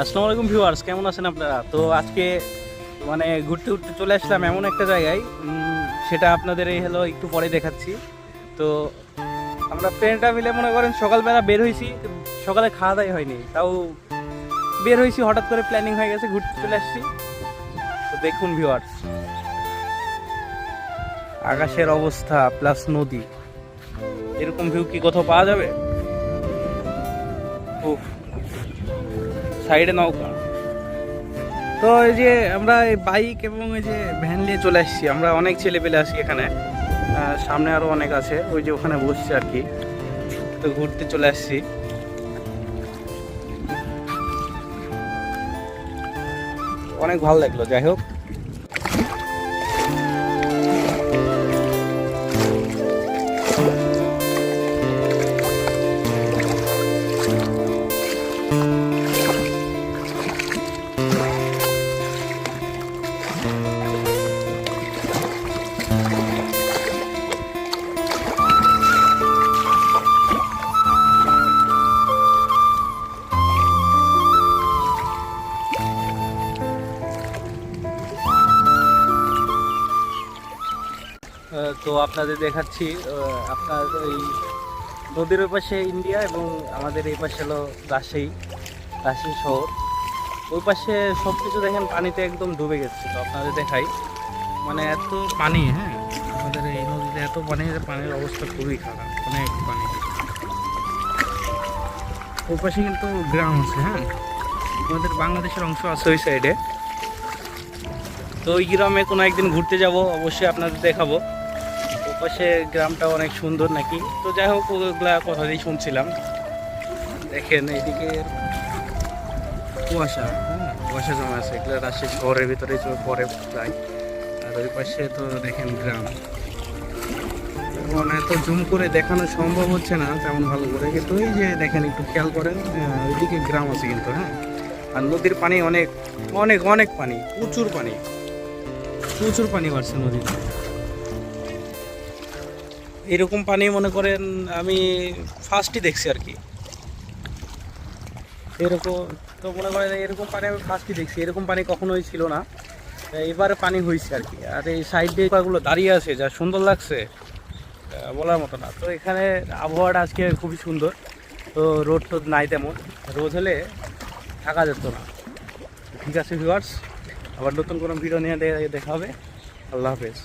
আসসালামু আলাইকুম ভিউয়ার্স, কেমন আছেন আপনারা? তো আজকে মানে ঘুরতে ঘুরতে চলে আসলাম এমন একটা জায়গায় সেটা আপনাদের এই হলো একটু পরে দেখাচ্ছি। তো আমরা ফ্রেন্ডরা মিলে মনে করেন সকালবেলা বের হয়েছি, সকালে খাওয়া দাওয়াই হয়নি, তাও বের হয়েছি, হঠাৎ করে প্ল্যানিং হয়ে গেছে, ঘুরতে চলে আসছি। তো দেখুন ভিউয়ার্স, আকাশের অবস্থা প্লাস নদী, এরকম ভিউ কি কোথাও পাওয়া যাবে? উফ সাইডে নৌকা তো এই যে আমরা এই বাইক এবং এই যে ভ্যান নিয়ে চলে আসছি আমরা অনেক ছেলে পেলে আসি এখানে সামনে আরও অনেক আছে ওই যে ওখানে বসছে আর কি। তো ঘুরতে চলে আসছি। অনেক ভালো লাগল যাই হোক। তো আপনাদের দেখাচ্ছি আপনার এই নদীর ওই পাশে ইন্ডিয়া এবং আমাদের এই পাশে হলো রাজশাহী রাজশাহী শহর। ওই পাশে সব কিছু দেখেন, পানিতে একদম ডুবে গেছে, তো আপনাদের দেখাই। মানে এত পানি হ্যাঁ? আমাদের এই নদীতে এত পানি, যে পানির অবস্থা খুবই খারাপ, অনেক পানি। ওই পাশে কিন্তু গ্রাম আছে হ্যাঁ? আমাদের বাংলাদেশের অংশ আছে ওই সাইডে তো ওই গ্রামে কোনো একদিন ঘুরতে যাব, অবশ্যই আপনাদের দেখাবো। ওপাশে গ্রামটা অনেক সুন্দর নাকি? তো যাই হোক, ওগুলা কথা দিয়ে শুনছিলাম। দেখেন এইদিকে কুয়াশা হ্যাঁ কুয়াশা জমা আছে। এগুলো রাজশাহী শহরের ভিতরে পরে যায়। আর ওই পাশে তো দেখেন গ্রাম। মানে এত জুম করে দেখানো সম্ভব হচ্ছে না, তেমন ভালো করে। কিন্তু ওই যে দেখেন, একটু খেয়াল করেন ওইদিকে গ্রাম আছে কিন্তু হ্যাঁ। আর নদীর পানি অনেক অনেক অনেক পানি, প্রচুর পানি। প্রচুর পানি বাড়ছে নদীতে। এরকম পানি মনে করেন আমি ফার্স্টই দেখছি আর কি। এরকম, তো মনে করেন এরকম পানি আমি ফার্স্টই দেখছি, এরকম পানি কখনোই ছিল না। এবারে পানি হয়েছে আর কি, আর এই সাইড দিয়ে গুলো দাঁড়িয়ে আছে, যা সুন্দর লাগছে বলার মতো না। তো এখানে আবহাওয়াটা আজকে খুবই সুন্দর, তো রোড টোদ নাই তেমন, রোদ হলে থাকা যেত না। ঠিক আছে ভিউয়ার্স আবার নতুন কোনো ভিডিও নিয়ে দেখা হবে, আল্লাহ হাফেজ।